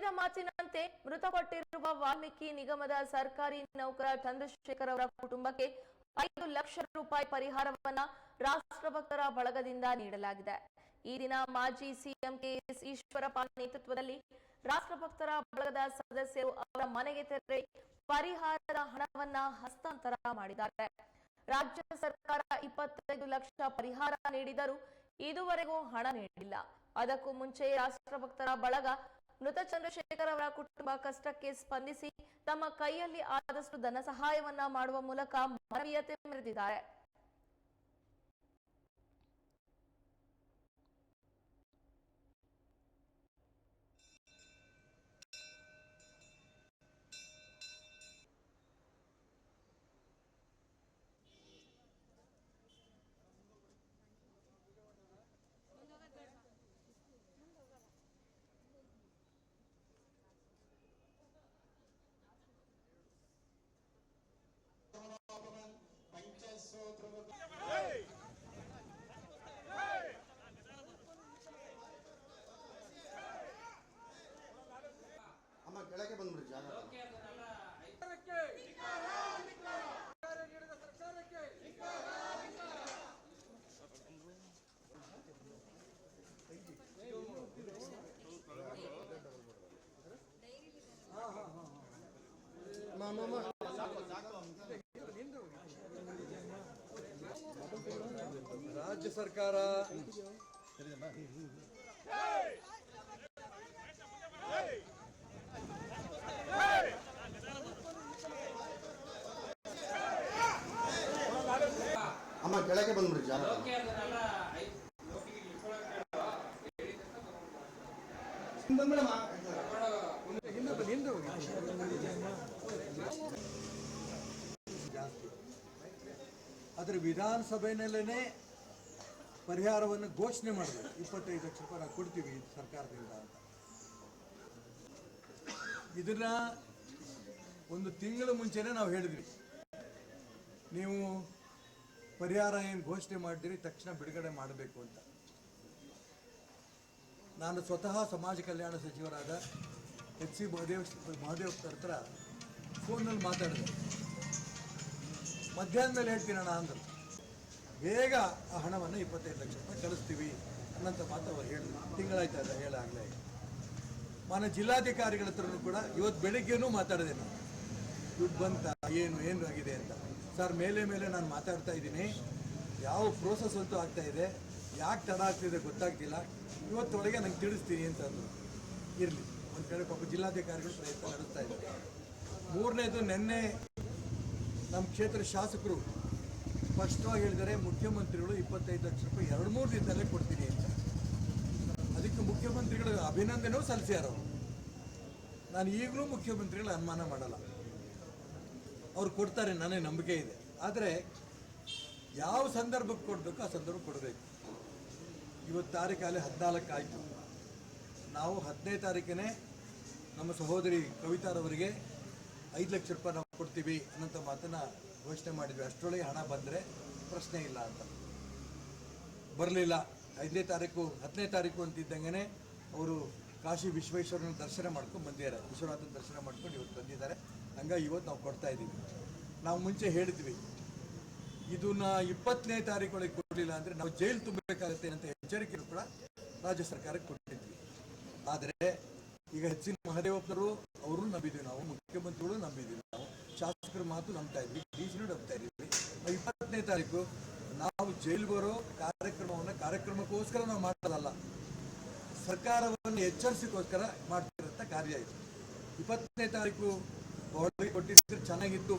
ನುಡಿದ ಮಾತಿನಂತೆ ಮೃತಪಟ್ಟಿರುವ ವಾಲ್ಮೀಕಿ ನಿಗಮದ ಸರ್ಕಾರಿ ನೌಕರ ಚಂದ್ರಶೇಖರ್ ಅವರ ಕುಟುಂಬಕ್ಕೆ ಐದು ಲಕ್ಷ ರೂಪಾಯಿ ಪರಿಹಾರವನ್ನ ರಾಷ್ಟ್ರಭಕ್ತರ ಬಳಗದಿಂದ ನೀಡಲಾಗಿದೆ. ಈ ದಿನ ಮಾಜಿ ಸಿಎಂ ಕೆಎಸ್ ಈಶ್ವರಪ್ಪ ನೇತೃತ್ವದಲ್ಲಿ ರಾಷ್ಟ್ರಭಕ್ತರ ಬಳಗದ ಸದಸ್ಯರು ಅವರ ಮನೆಗೆ ತೆರಳಿ ಪರಿಹಾರದ ಹಣವನ್ನ ಹಸ್ತಾಂತರ ಮಾಡಿದ್ದಾರೆ. ರಾಜ್ಯ ಸರ್ಕಾರ ಇಪ್ಪತ್ತೈದು ಲಕ್ಷ ಪರಿಹಾರ ನೀಡಿದರೂ ಇದುವರೆಗೂ ಹಣ ನೀಡಿಲ್ಲ. ಅದಕ್ಕೂ ಮುಂಚೆ ರಾಷ್ಟ್ರಭಕ್ತರ ಬಳಗ ಮೃತ ಚಂದ್ರಶೇಖರ್ ಅವರ ಕುಟುಂಬ ಕಷ್ಟಕ್ಕೆ ಸ್ಪಂದಿಸಿ ತಮ್ಮ ಕೈಯಲ್ಲಿ ಆದಷ್ಟು ಧನ ಸಹಾಯವನ್ನ ಮಾಡುವ ಮೂಲಕ ಮಾನವೀಯತೆ ಮೆರೆದಿದ್ದಾರೆ. ರಾಜ್ಯ ಸರ್ಕಾರ ಅಮ್ಮ ಕೆಳಗೆ ಬಂದ್ಬಿಡಿ ಜಾಗ ಬಂದ್ಬಿಡಮ್ಮ ಜಾಸ್ತಿ ಆದರೆ ವಿಧಾನಸಭೆಯಲ್ಲೇ ಪರಿಹಾರವನ್ನು ಘೋಷಣೆ ಮಾಡಬೇಕು. ಇಪ್ಪತ್ತೈದು ಲಕ್ಷ ರೂಪಾಯಿ ನಾವು ಕೊಡ್ತೀವಿ ಸರ್ಕಾರದಿಂದ ಅಂತ. ಇದನ್ನ ಒಂದು ತಿಂಗಳ ಮುಂಚೆನೇ ನಾವು ಹೇಳಿದ್ವಿ. ನೀವು ಪರಿಹಾರ ಏನು ಘೋಷಣೆ ಮಾಡಿದಿರಿ, ತಕ್ಷಣ ಬಿಡುಗಡೆ ಮಾಡಬೇಕು ಅಂತ. ನಾನು ಸ್ವತಃ ಸಮಾಜ ಕಲ್ಯಾಣ ಸಚಿವರಾದ ಎಚ್ ಸಿ ಮಹದೇವ್ ಮಹದೇವ್ ಹತ್ರ ಫೋನಲ್ಲಿ ಮಾತಾಡಿದೆ. ಮಧ್ಯಾಹ್ನ ಮೇಲೆ ಹೇಳ್ತೀನಣ್ಣ ಅಂದರು. ಬೇಗ ಆ ಹಣವನ್ನು ಇಪ್ಪತ್ತೈದು ಲಕ್ಷ ರೂಪಾಯಿ ಕಳಿಸ್ತೀವಿ ಅನ್ನೋಂಥ ಮಾತು ಅವ್ರು ತಿಂಗಳಾಯ್ತು ಅದ ಹೇಳಾಗಲೇ ಮಾನ್ಯ ಜಿಲ್ಲಾಧಿಕಾರಿಗಳ ಹತ್ರನೂ ಕೂಡ ಇವತ್ತು ಬೆಳಿಗ್ಗೆನೂ ಮಾತಾಡಿದೆ ನಾನು. ದುಡ್ಡು ಬಂತ, ಏನು ಏನು ಆಗಿದೆ ಅಂತ. ಸರ್, ಮೇಲೆ ಮೇಲೆ ನಾನು ಮಾತಾಡ್ತಾ ಇದ್ದೀನಿ. ಯಾವ ಪ್ರೋಸೆಸ್ ಅಂತೂ ಆಗ್ತಾ ಇದೆ. ಯಾಕೆ ತಡ ಆಗ್ತಿದೆ ಗೊತ್ತಾಗ್ತಿಲ್ಲ. ಇವತ್ತೊಳಗೆ ನಂಗೆ ತಿಳಿಸ್ತೀನಿ ಅಂತ ಅಂದರು. ಇರಲಿ. ಒಂದು ಕಡೆ ಪಾಪ ಜಿಲ್ಲಾಧಿಕಾರಿಗಳು ಪ್ರಯತ್ನ ನಡೆಸ್ತಾ ಇದ್ದಾರೆ. ಮೂರನೇದು ನಿನ್ನೆ ನಮ್ಮ ಕ್ಷೇತ್ರ ಶಾಸಕರು ಸ್ಪಷ್ಟವಾಗಿ ಹೇಳಿದರೆ ಮುಖ್ಯಮಂತ್ರಿಗಳು ಇಪ್ಪತ್ತೈದು ಲಕ್ಷ ರೂಪಾಯಿ ಎರಡು ಮೂರು ದಿನದಲ್ಲೇ ಕೊಡ್ತೀನಿ ಅಂತ. ಅದಕ್ಕೆ ಮುಖ್ಯಮಂತ್ರಿಗಳು ಅಭಿನಂದನೆಯೂ ಸಲ್ಲಿಸ್ಯಾರ ನಾನು ಈಗಲೂ ಮುಖ್ಯಮಂತ್ರಿಗಳು ಅನುಮಾನ ಮಾಡಲ್ಲ. ಅವ್ರು ಕೊಡ್ತಾರೆ, ನನಗೆ ನಂಬಿಕೆ ಇದೆ. ಆದರೆ ಯಾವ ಸಂದರ್ಭಕ್ಕೆ ಕೊಡಬೇಕು ಆ ಸಂದರ್ಭ ಕೊಡಬೇಕು. ಇವತ್ತು ತಾರೀಕಲ್ಲಿ ಹದಿನಾಲ್ಕು ಆಯಿತು. ನಾವು ಹದಿನೈದು ತಾರೀಕನೇ ನಮ್ಮ ಸಹೋದರಿ ಕವಿತಾರವರಿಗೆ ಐದು ಲಕ್ಷ ರೂಪಾಯಿ ನಾವು ಕೊಡ್ತೀವಿ ಅನ್ನೋಂಥ ಮಾತನ್ನು ಘೋಷಣೆ ಮಾಡಿದ್ವಿ. ಅಷ್ಟರೊಳಗೆ ಹಣ ಬಂದರೆ ಪ್ರಶ್ನೆ ಇಲ್ಲ ಅಂತ. ಬರಲಿಲ್ಲ. ಐದನೇ ತಾರೀಕು, ಹತ್ತನೇ ತಾರೀಕು ಅಂತಿದ್ದಂಗೆ ಅವರು ಕಾಶಿ ವಿಶ್ವೇಶ್ವರನ ದರ್ಶನ ಮಾಡ್ಕೊಂಡು ಬಂದಿದ್ದಾರೆ. ವಿಶ್ವನಾಥನ ದರ್ಶನ ಮಾಡ್ಕೊಂಡು ಇವತ್ತು ಬಂದಿದ್ದಾರೆ. ಹಂಗಾಗಿ ಇವತ್ತು ನಾವು ಕೊಡ್ತಾ ಇದ್ದೀವಿ. ನಾವು ಮುಂಚೆ ಹೇಳಿದ್ವಿ, ಇದನ್ನ ಇಪ್ಪತ್ತನೇ ತಾರೀಕೊಳಗೆ ಕೊಡಲಿಲ್ಲ ಅಂದರೆ ನಾವು ಜೈಲು ತುಂಬಬೇಕಾಗುತ್ತೆ ಅಂತ ಎಚ್ಚರಿಕೆಯನ್ನು ಕೂಡ ರಾಜ್ಯ ಸರ್ಕಾರಕ್ಕೆ ಕೊಟ್ಟಿದ್ವಿ ಆದರೆ ಈಗ ಹೆಚ್ಚಿನ ಮಹದೇವಪ್ಪರು ಅವರು ನಂಬಿದ್ದೀವಿ ನಾವು, ಮುಖ್ಯಮಂತ್ರಿಗಳು ನಂಬಿದ್ದೀವಿ ನಾವು. ಶಾಸಕರ ಮಾತು ನಂಬ್ತಾ ಇದ್ವಿ, ಡಿ ಸಿನೂ ನಂಬ್ತಾ ಇದ್ವಿ. ನಾವು ಇಪ್ಪತ್ತನೇ ತಾರೀಕು ನಾವು ಜೈಲು ಬರೋ ಕಾರ್ಯಕ್ರಮವನ್ನು ಕಾರ್ಯಕ್ರಮಕ್ಕೋಸ್ಕರ ನಾವು ಮಾಡೋದಲ್ಲ ಸರ್ಕಾರವನ್ನು ಎಚ್ಚರಿಸಿಕೋಸ್ಕರ ಮಾಡ್ತಿರೋಂಥ ಕಾರ್ಯ ಇದು. ಇಪ್ಪತ್ತನೇ ತಾರೀಕು ಒಳಗೆ ಕೊಟ್ಟಿದ್ರೆ ಚೆನ್ನಾಗಿತ್ತು.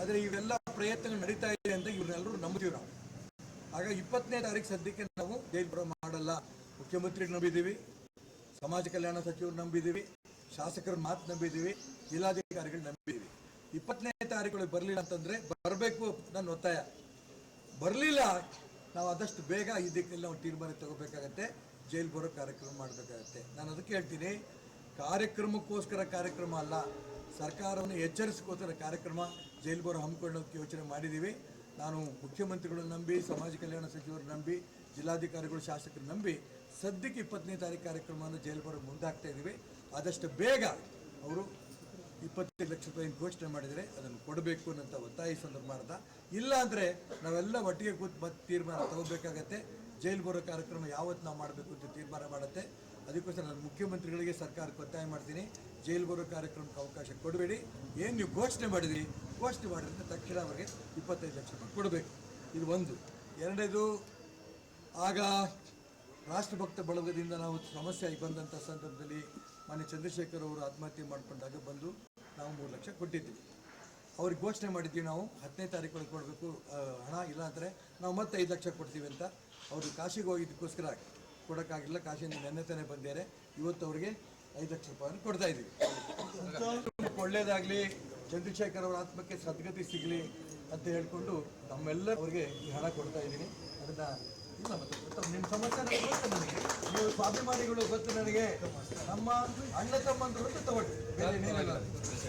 ಆದರೆ ಇವೆಲ್ಲ ಪ್ರಯತ್ನಗಳು ನಡೀತಾ ಇದೆ ಅಂತ ಇವ್ರನ್ನೆಲ್ಲರೂ ನಂಬ್ತೀವಿ ನಾವು. ಆಗ ಇಪ್ಪತ್ತನೇ ತಾರೀಕು ಸದ್ಯಕ್ಕೆ ನಾವು ಜೈಲು ಬರೋ ಮಾಡಲ್ಲ. ಮುಖ್ಯಮಂತ್ರಿ ನಂಬಿದ್ದೀವಿ. ಸಮಾಜ ಕಲ್ಯಾಣ ಸಚಿವರು ನಂಬಿದ್ದೀವಿ, ಶಾಸಕರ ಮಾತು ನಂಬಿದ್ದೀವಿ, ಜಿಲ್ಲಾಧಿಕಾರಿಗಳು ನಂಬಿದ್ದೀವಿ. ಇಪ್ಪತ್ತನೇ ತಾರೀಕು ಬರಲಿಲ್ಲ ಅಂತಂದ್ರೆ ಬರಬೇಕು ನನ್ನ ಒತ್ತಾಯ. ಬರಲಿಲ್ಲ, ನಾವು ಆದಷ್ಟು ಬೇಗ ಈ ದಿಕ್ಕಿನಲ್ಲಿ ನಾವು ತೀರ್ಮಾನ ತಗೋಬೇಕಾಗತ್ತೆ, ಜೈಲು ಬರೋ ಕಾರ್ಯಕ್ರಮ ಮಾಡಬೇಕಾಗತ್ತೆ. ನಾನು ಅದಕ್ಕೆ ಹೇಳ್ತೀನಿ, ಕಾರ್ಯಕ್ರಮಕ್ಕೋಸ್ಕರ ಕಾರ್ಯಕ್ರಮ ಅಲ್ಲ, ಸರ್ಕಾರವನ್ನು ಎಚ್ಚರಿಸ್ಕೋಸ್ಕರ ಕಾರ್ಯಕ್ರಮ, ಜೈಲು ಬರೋ ಹಮ್ಮಿಕೊಳ್ಳೋಕೆ ಯೋಚನೆ ಮಾಡಿದ್ದೀವಿ. ನಾನು ಮುಖ್ಯಮಂತ್ರಿಗಳು ನಂಬಿ, ಸಮಾಜ ಕಲ್ಯಾಣ ಸಚಿವರು ನಂಬಿ, ಜಿಲ್ಲಾಧಿಕಾರಿಗಳು, ಶಾಸಕರು ನಂಬಿ ಸದ್ಯಕ್ಕೆ ಇಪ್ಪತ್ತನೇ ತಾರೀಕು ಕಾರ್ಯಕ್ರಮವನ್ನು ಜೈಲು ಬರೋ ಮುಂದಾಗ್ತಾ ಇದ್ದೀವಿ. ಆದಷ್ಟು ಬೇಗ ಅವರು ಇಪ್ಪತ್ತೈದು ಲಕ್ಷ ರೂಪಾಯಿ ಘೋಷಣೆ ಮಾಡಿದರೆ ಅದನ್ನು ಕೊಡಬೇಕು ಅನ್ನೋಂಥ ಒತ್ತಾಯ ಸಂದರ್ಭ ಇಲ್ಲ ಅಂದರೆ ನಾವೆಲ್ಲ ಒಟ್ಟಿಗೆ ಕೂತ್ ಮತ್ತೆ ತೀರ್ಮಾನ ತಗೋಬೇಕಾಗತ್ತೆ. ಜೈಲು ಬರೋ ಕಾರ್ಯಕ್ರಮ ಯಾವತ್ತು ನಾವು ಮಾಡಬೇಕು ಅಂತ ತೀರ್ಮಾನ ಮಾಡುತ್ತೆ. ಅದಕ್ಕೋಸ್ಕರ ನಾನು ಮುಖ್ಯಮಂತ್ರಿಗಳಿಗೆ ಸರ್ಕಾರಕ್ಕೆ ಒತ್ತಾಯ ಮಾಡ್ತೀನಿ. ಜೈಲು ಬರೋ ಕಾರ್ಯಕ್ರಮಕ್ಕೆ ಅವಕಾಶ ಕೊಡಬೇಡಿ. ಏನು ನೀವು ಘೋಷಣೆ ಮಾಡಿದಿರಿ? ಘೋಷಣೆ ಮಾಡಿದ್ರೆ ತಕ್ಷಣ ಅವರಿಗೆ ಇಪ್ಪತ್ತೈದು ಲಕ್ಷ ರೂಪಾಯಿ ಕೊಡಬೇಕು. ಇದು ಒಂದು. ಎರಡನೇದು, ಆಗ ರಾಷ್ಟ್ರಭಕ್ತ ಬಳಗದಿಂದ ನಾವು ಸಮಸ್ಯೆ ಆಗಿ ಬಂದಂಥ ಸಂದರ್ಭದಲ್ಲಿ ಮಾನ್ಯ ಚಂದ್ರಶೇಖರ್ ಅವರು ಆತ್ಮಹತ್ಯೆ ಮಾಡಿಕೊಂಡಾಗ ಬಂದು ನಾವು ಮೂರು ಲಕ್ಷ ಕೊಟ್ಟಿದ್ವಿ ಅವ್ರಿಗೆ ಘೋಷಣೆ ಮಾಡಿದ್ವಿ ನಾವು ಹತ್ತನೇ ತಾರೀಕು ಒಳಗೆ ಕೊಡಬೇಕು ಹಣ ಇಲ್ಲ ಅಂದರೆ ನಾವು ಮತ್ತೆ ಐದು ಲಕ್ಷ ಕೊಡ್ತೀವಿ ಅಂತ. ಅವರು ಕಾಶಿಗೆ ಹೋಗಿದ್ದಕ್ಕೋಸ್ಕರ ಕೊಡೋಕ್ಕಾಗಿಲ್ಲ ಕಾಶಿಯಿಂದ ನೆನ್ನೆ ತಾನೇ ಬಂದಿದ್ದಾರೆ. ಇವತ್ತು ಅವರಿಗೆ ಐದು ಲಕ್ಷ ರೂಪಾಯಿ ಕೊಡ್ತಾ ಇದ್ದೀವಿ. ಒಳ್ಳೇದಾಗಲಿ ಚಂದ್ರಶೇಖರ್ ಅವರ ಆತ್ಮಕ್ಕೆ ಸದ್ಗತಿ ಸಿಗಲಿ ಅಂತ ಹೇಳ್ಕೊಂಡು ನಮ್ಮೆಲ್ಲ ಅವರಿಗೆ ಈ ಹಣ ಕೊಡ್ತಾ ಇದ್ದೀನಿ. ಅದನ್ನ ನಿಮ್ಮ ಸಮಸ್ಯೆ ನನಗೆ. ನೀವು ಸ್ವಾಭಿಮಾನಿಗಳು ಗೊತ್ತು ನನಗೆ. ನಮ್ಮ ಅಣ್ಣ ತಮ್ಮಂದ್ರು ತಗೊಳ್ಳಿ.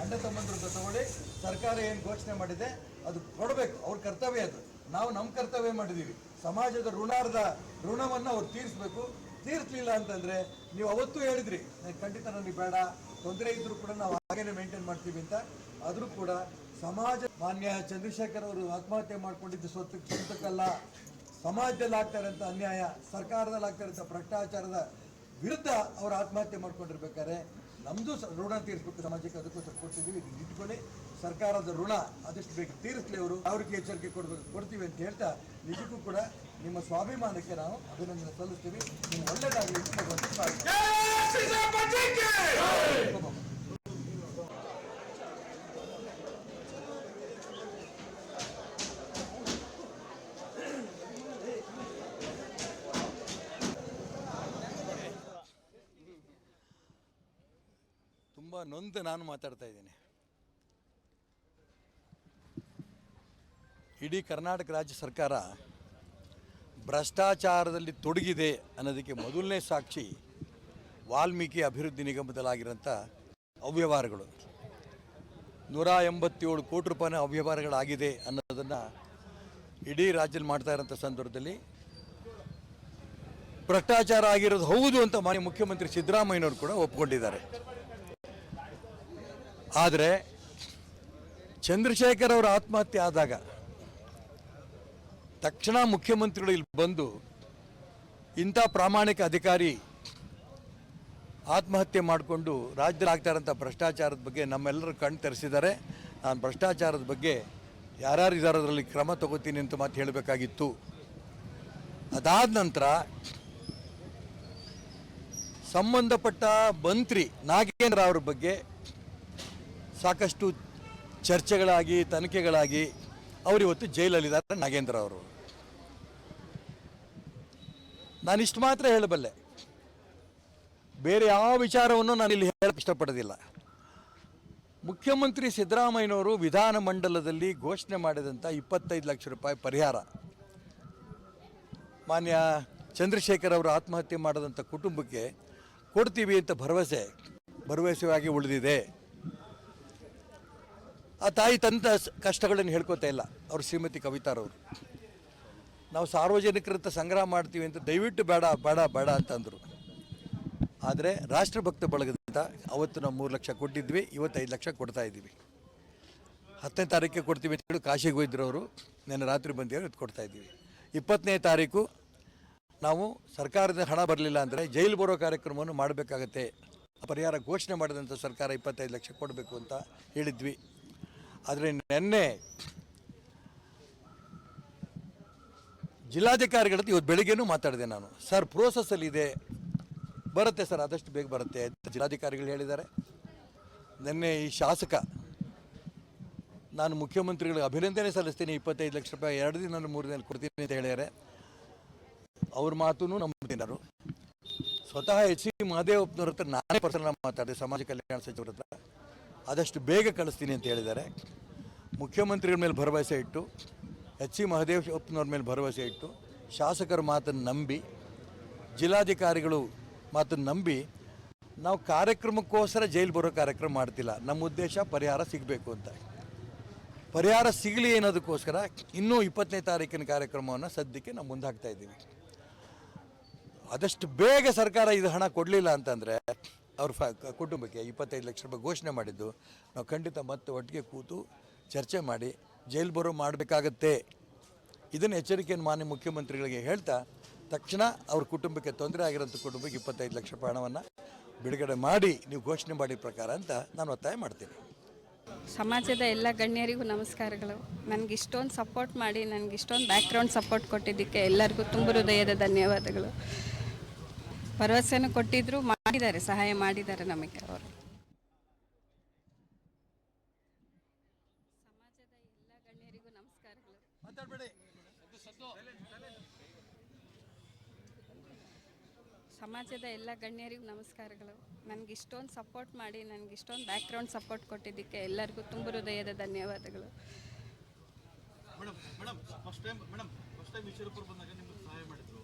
ಅಣ್ಣ ತಮ್ಮಂದ್ರು ತಗೊಳ್ಳಿ. ಸರ್ಕಾರ ಏನು ಘೋಷಣೆ ಮಾಡಿದೆ, ಅದು ಕೊಡಬೇಕು. ಅವ್ರ ಕರ್ತವ್ಯ ಅದು. ನಾವು ನಮ್ಮ ಕರ್ತವ್ಯ ಮಾಡಿದ್ದೀವಿ ಸಮಾಜದ ಋಣಾರ್ಧ ಋಣವನ್ನು ಅವ್ರು ತೀರಿಸ್ಬೇಕು. ತೀರಿಸ್ಲಿಲ್ಲ ಅಂತಂದ್ರೆ ನೀವು ಅವತ್ತು ಹೇಳಿದ್ರಿ "ನನಗೆ ಖಂಡಿತ ನನಗೆ ಬೇಡ. ತೊಂದರೆ ಇದ್ದರೂ ಕೂಡ ನಾವು ಹಾಗೇನೆ ಮೇಂಟೈನ್ ಮಾಡ್ತೀವಿ ಅಂತ. ಆದರೂ ಕೂಡ ಸಮಾಜ ಮಾನ್ಯ ಚಂದ್ರಶೇಖರ್ ಅವರು ಆತ್ಮಹತ್ಯೆ ಮಾಡ್ಕೊಂಡಿದ್ದು ಸ್ವತ್ತು ಸ್ವಂತಕ್ಕಲ್ಲ ಸಮಾಜದಲ್ಲಿ ಆಗ್ತಾ ಇರೋಂಥ ಅನ್ಯಾಯ ಸರ್ಕಾರದಲ್ಲಿ ಆಗ್ತಾ ಇರೋಂಥ ಭ್ರಷ್ಟಾಚಾರದ ವಿರುದ್ಧ ಅವರು ಆತ್ಮಹತ್ಯೆ ಮಾಡ್ಕೊಂಡಿರ್ಬೇಕಾದ್ರೆ ನಮ್ಮದು ಋಣ ತೀರಿಸ್ಬೇಕು ಸಮಾಜಕ್ಕೆ ಅದಕ್ಕೋಸ್ಕರ ಕೊಡ್ತಿದ್ದೀವಿ ಇದನ್ನು ಇಟ್ಕೊಳ್ಳಿ. ಸರ್ಕಾರದ ಋಣ ಆದಷ್ಟು ಬೇಗ ತೀರಿಸಲಿ ಅವರು. ಅವ್ರಿಗೆ ಎಚ್ಚರಿಕೆ ಕೊಡಬೇಕು ಕೊಡ್ತೀವಿ ಅಂತ ಹೇಳ್ತಾ ನಿಜಕ್ಕೂ ಕೂಡ ನಿಮ್ಮ ಸ್ವಾಭಿಮಾನಕ್ಕೆ ನಾವು ಅಭಿನಂದನೆ ಸಲ್ಲಿಸ್ತೀವಿ. ನೀವು ಒಳ್ಳೆಯದಾಗಲಿ ನೊಂದು ನಾನು ಮಾತಾಡ್ತಾ ಇದ್ದೀನಿ. ಇಡೀ ಕರ್ನಾಟಕ ರಾಜ್ಯ ಸರ್ಕಾರ ಭ್ರಷ್ಟಾಚಾರದಲ್ಲಿ ತೊಡಗಿದೆ ಅನ್ನೋದಕ್ಕೆ ಮೊದಲನೇ ಸಾಕ್ಷಿ ವಾಲ್ಮೀಕಿ ಅಭಿವೃದ್ಧಿ ನಿಗಮದಲ್ಲಾಗಿರೋಂಥ ಅವ್ಯವಹಾರಗಳು. ನೂರ ಎಂಬತ್ತೇಳು ಕೋಟಿ ರೂಪಾಯಿನ ಅವ್ಯವಹಾರಗಳಾಗಿದೆ ಅನ್ನೋದನ್ನು ಇಡೀ ರಾಜ್ಯದಲ್ಲಿ ಮಾಡ್ತಾ ಇರೋಂಥ ಸಂದರ್ಭದಲ್ಲಿ ಭ್ರಷ್ಟಾಚಾರ ಆಗಿರೋದು ಹೌದು ಅಂತ ಮಾನ್ಯ ಮುಖ್ಯಮಂತ್ರಿ ಸಿದ್ದರಾಮಯ್ಯನವರು ಕೂಡ ಒಪ್ಕೊಂಡಿದ್ದಾರೆ. ಆದರೆ ಚಂದ್ರಶೇಖರ್ ಅವರ ಆತ್ಮಹತ್ಯೆ ಆದಾಗ ತಕ್ಷಣ ಮುಖ್ಯಮಂತ್ರಿಗಳು ಇಲ್ಲಿ ಬಂದು ಇಂಥ ಪ್ರಾಮಾಣಿಕ ಅಧಿಕಾರಿ ಆತ್ಮಹತ್ಯೆ ಮಾಡಿಕೊಂಡು ರಾಜ್ಯದಲ್ಲಿ ಆಗ್ತಾ ಇರೋಂಥ ಭ್ರಷ್ಟಾಚಾರದ ಬಗ್ಗೆ ನಮ್ಮೆಲ್ಲರೂ ಕಣ್ ತೆರೆಸಿದ್ದಾರೆ. ನಾನು ಭ್ರಷ್ಟಾಚಾರದ ಬಗ್ಗೆ ಯಾರ್ಯಾರು ಇದ್ದಾರೆ ಅದರಲ್ಲಿ ಕ್ರಮ ತಗೋತೀನಿ ಅಂತ ಮಾತು ಹೇಳಬೇಕಾಗಿತ್ತು. ಅದಾದ ನಂತರ ಸಂಬಂಧಪಟ್ಟ ಮಂತ್ರಿ ನಾಗೇಂದ್ರ ಅವ್ರ ಬಗ್ಗೆ ಸಾಕಷ್ಟು ಚರ್ಚೆಗಳಾಗಿ, ತನಿಖೆಗಳಾಗಿ ಅವರು ಇವತ್ತು ಜೈಲಲ್ಲಿದ್ದಾರೆ ನಾಗೇಂದ್ರ ಅವರು. ನಾನು ಇಷ್ಟು ಮಾತ್ರ ಹೇಳಬಲ್ಲೆ. ಬೇರೆ ಯಾವ ವಿಚಾರವನ್ನು ನಾನು ಇಲ್ಲಿ ಹೇಳಕ್ಕೆ ಇಷ್ಟಪಡೋದಿಲ್ಲ. ಮುಖ್ಯಮಂತ್ರಿ ಸಿದ್ದರಾಮಯ್ಯನವರು ವಿಧಾನಮಂಡಲದಲ್ಲಿ ಘೋಷಣೆ ಮಾಡಿದಂಥ ಇಪ್ಪತ್ತೈದು ಲಕ್ಷ ರೂಪಾಯಿ ಪರಿಹಾರ. ಮಾನ್ಯ ಚಂದ್ರಶೇಖರ್ ಅವರು ಆತ್ಮಹತ್ಯೆ ಮಾಡಿದಂಥ ಕುಟುಂಬಕ್ಕೆ ಕೊಡ್ತೀವಿ ಅಂತ ಭರವಸೆ ಭರವಸೆಯಾಗಿ ಉಳಿದಿದೆ. ಆ ತಾಯಿ ತಂದ ಕಷ್ಟಗಳನ್ನು ಹೇಳ್ಕೊತಾ ಇಲ್ಲ. ಅವ್ರ ಶ್ರೀಮತಿ ಕವಿತಾರವರು ನಾವು ಸಾರ್ವಜನಿಕರಂತ ಸಂಗ್ರಹ ಮಾಡ್ತೀವಿ ಅಂತ ದಯವಿಟ್ಟು ಬೇಡ ಬೇಡ ಬೇಡ ಅಂತಂದರು ಆದರೆ ರಾಷ್ಟ್ರಭಕ್ತ ಬಳಗದಿಂದ ಅವತ್ತು ನಾವು ಮೂರು ಲಕ್ಷ ಕೊಟ್ಟಿದ್ವಿ, ಇವತ್ತು ಐದು ಲಕ್ಷ ಕೊಡ್ತಾ ಇದ್ದೀವಿ. ಹತ್ತನೇ ತಾರೀಕಿಗೆ ಕೊಡ್ತೀವಿ ಅಂತ ಹೇಳಿ ಕಾಶಿಗೆ ಅವರು ನೆನ್ನೆ ರಾತ್ರಿ ಬಂದಿರೋ ಇವತ್ತು ಕೊಡ್ತಾ ಇದ್ದೀವಿ. ಇಪ್ಪತ್ತನೇ ತಾರೀಕು ನಾವು ಸರ್ಕಾರದ ಹಣ ಬರಲಿಲ್ಲ ಅಂದರೆ ಜೈಲು ಬರೋ ಕಾರ್ಯಕ್ರಮವನ್ನು ಮಾಡಬೇಕಾಗತ್ತೆ. ಪರಿಹಾರ ಘೋಷಣೆ ಮಾಡಿದಂಥ ಸರ್ಕಾರ ಇಪ್ಪತ್ತೈದು ಲಕ್ಷ ಕೊಡಬೇಕು ಅಂತ ಹೇಳಿದ್ವಿ. ಆದರೆ ನಿನ್ನೆ ಜಿಲ್ಲಾಧಿಕಾರಿಗಳ ಜೊತೆ ಇವತ್ತು ಬೆಳಿಗ್ಗೆನೂ ಮಾತಾಡಿದೆ ನಾನು. ಸರ್ ಪ್ರೋಸೆಸ್ಸಲ್ಲಿ ಇದೆ. ಬರುತ್ತೆ ಸರ್, ಆದಷ್ಟು ಬೇಗ ಬರುತ್ತೆ ಜಿಲ್ಲಾಧಿಕಾರಿಗಳು ಹೇಳಿದ್ದಾರೆ. ನಿನ್ನೆ ಈ ಶಾಸಕ, ನಾನು ಮುಖ್ಯಮಂತ್ರಿಗಳಿಗೆ ಅಭಿನಂದನೆ ಸಲ್ಲಿಸ್ತೀನಿ. ಇಪ್ಪತ್ತೈದು ಲಕ್ಷ ರೂಪಾಯಿ ಎರಡು ದಿನ ಮೂರು ದಿನ ಕೊಡ್ತೀನಿ ಅಂತ ಹೇಳಿದ್ದಾರೆ ಅವ್ರ ಮಾತೂ ನಮ್ಮ ಸ್ವತಃ ಎಚ್ ಸಿ ಮಹದೇವಪ್ಪನವ್ರ ಹತ್ರ ನಾನೇ ಪರ್ಸನಲ್ ಮಾತಾಡಿದೆ, ಸಮಾಜ ಕಲ್ಯಾಣ ಸಚಿವರ ಹತ್ರ. ಆದಷ್ಟು ಬೇಗ ಕಳಿಸ್ತೀನಿ ಅಂತ ಹೇಳಿದ್ದಾರೆ. ಮುಖ್ಯಮಂತ್ರಿಗಳ ಮೇಲೆ ಭರವಸೆ ಇಟ್ಟು, ಎಚ್ ಸಿ ಮಹದೇವಪ್ಪನವ್ರ ಮೇಲೆ ಭರವಸೆ ಇಟ್ಟು, ಶಾಸಕರ ಮಾತನ್ನು ನಂಬಿ, ಜಿಲ್ಲಾಧಿಕಾರಿಗಳು ಮಾತನ್ನು ನಂಬಿ, ನಾವು ಕಾರ್ಯಕ್ರಮಕ್ಕೋಸ್ಕರ ಜೈಲು ಬರೋ ಕಾರ್ಯಕ್ರಮ ಮಾಡ್ತಿಲ್ಲ. ನಮ್ಮ ಉದ್ದೇಶ ಪರಿಹಾರ ಸಿಗಬೇಕು ಅಂತ. ಪರಿಹಾರ ಸಿಗಲಿ ಅನ್ನೋದಕ್ಕೋಸ್ಕರ ಇನ್ನೂ ಇಪ್ಪತ್ತನೇ ತಾರೀಕಿನ ಕಾರ್ಯಕ್ರಮವನ್ನು ಸದ್ಯಕ್ಕೆ ನಾವು ಮುಂದೆ ಇದ್ದೀವಿ. ಆದಷ್ಟು ಬೇಗ ಸರ್ಕಾರ ಇದು ಹಣ ಕೊಡಲಿಲ್ಲ ಅಂತಂದರೆ ಅವ್ರ ಫ ಕುಟುಂಬಕ್ಕೆ ಇಪ್ಪತ್ತೈದು ಲಕ್ಷ ರೂಪಾಯಿ ಘೋಷಣೆ ಮಾಡಿದ್ದು, ನಾವು ಖಂಡಿತ ಮತ್ತೆ ಒಟ್ಟಿಗೆ ಕೂತು ಚರ್ಚೆ ಮಾಡಿ ಜೈಲು ಬರೋ ಮಾಡಬೇಕಾಗತ್ತೆ. ಇದನ್ನು ಎಚ್ಚರಿಕೆಯನ್ನು ಮಾನ್ಯ ಮುಖ್ಯಮಂತ್ರಿಗಳಿಗೆ ಹೇಳ್ತಾ ತಕ್ಷಣ ಅವ್ರ ಕುಟುಂಬಕ್ಕೆ ತೊಂದರೆ ಆಗಿರೋಂಥ ಕುಟುಂಬಕ್ಕೆ ಇಪ್ಪತ್ತೈದು ಲಕ್ಷ ಹಣವನ್ನು ಬಿಡುಗಡೆ ಮಾಡಿ ನೀವು ಘೋಷಣೆ ಮಾಡಿದ ಪ್ರಕಾರ ಅಂತ ನಾನು ಒತ್ತಾಯ ಮಾಡ್ತೀನಿ. ಸಮಾಜದ ಎಲ್ಲ ಗಣ್ಯರಿಗೂ ನಮಸ್ಕಾರಗಳು. ನನಗೆ ಇಷ್ಟೊಂದು ಸಪೋರ್ಟ್ ಮಾಡಿ, ನನಗೆ ಇಷ್ಟೊಂದು ಬ್ಯಾಕ್ಗ್ರೌಂಡ್ ಸಪೋರ್ಟ್ ಕೊಟ್ಟಿದ್ದಕ್ಕೆ ಎಲ್ಲರಿಗೂ ತುಂಬ ಹೃದಯದ ಧನ್ಯವಾದಗಳು. ಭರವಸೆಯನ್ನು ಕೊಟ್ಟಿದ್ರು, ಮಾಡಿದ್ದಾರೆ, ಸಹಾಯ ಮಾಡಿದ್ದಾರೆ ನಮಗೆ. ಅವರು ಸಮಾಜದ ಎಲ್ಲ ಗಣ್ಯರಿಗೂ ನಮಸ್ಕಾರಗಳು ಸಮಾಜದ ಎಲ್ಲ ಗಣ್ಯರಿಗೂ ನಮಸ್ಕಾರಗಳು. ನನಗೆ ಇಷ್ಟೊಂದು ಸಪೋರ್ಟ್ ಮಾಡಿ ನನಗೆ ಇಷ್ಟೊಂದು ಬ್ಯಾಕ್ಗ್ರೌಂಡ್ ಸಪೋರ್ಟ್ ಕೊಟ್ಟಿದ್ದಕ್ಕೆ ಎಲ್ಲರಿಗೂ ತುಂಬ ಹೃದಯದ ಧನ್ಯವಾದಗಳು.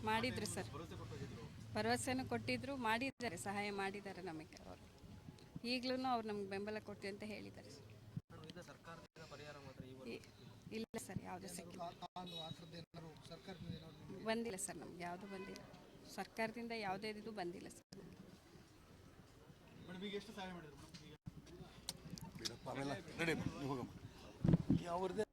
ಮಾಡಿದ್ರು. ಸರ್. ಭರವಸೆನೂ ಕೊಟ್ಟಿದ್ರು ಮಾಡಿದ್ದಾರೆ ಸಹಾಯ ಮಾಡಿದ್ದಾರೆ ನಮಗೆ ಅವರು. ಈಗಲೂ ಅವ್ರು ನಮ್ಗೆ ಬೆಂಬಲ ಕೊಡ್ತೀವಿ ಅಂತ ಹೇಳಿದ್ದಾರೆ ಇಲ್ಲ ಸರ್ ಯಾವುದು ಸಿಕ್ಕಿಲ್ಲ. ಬಂದಿಲ್ಲ ಸರ್ ನಮ್ಗೆ ಯಾವುದು ಬಂದಿಲ್ಲ. ಸರ್ಕಾರದಿಂದ ಯಾವುದೇ ಇದು ಬಂದಿಲ್ಲ ಸರ್. ಅವ್ರದ್ದೇ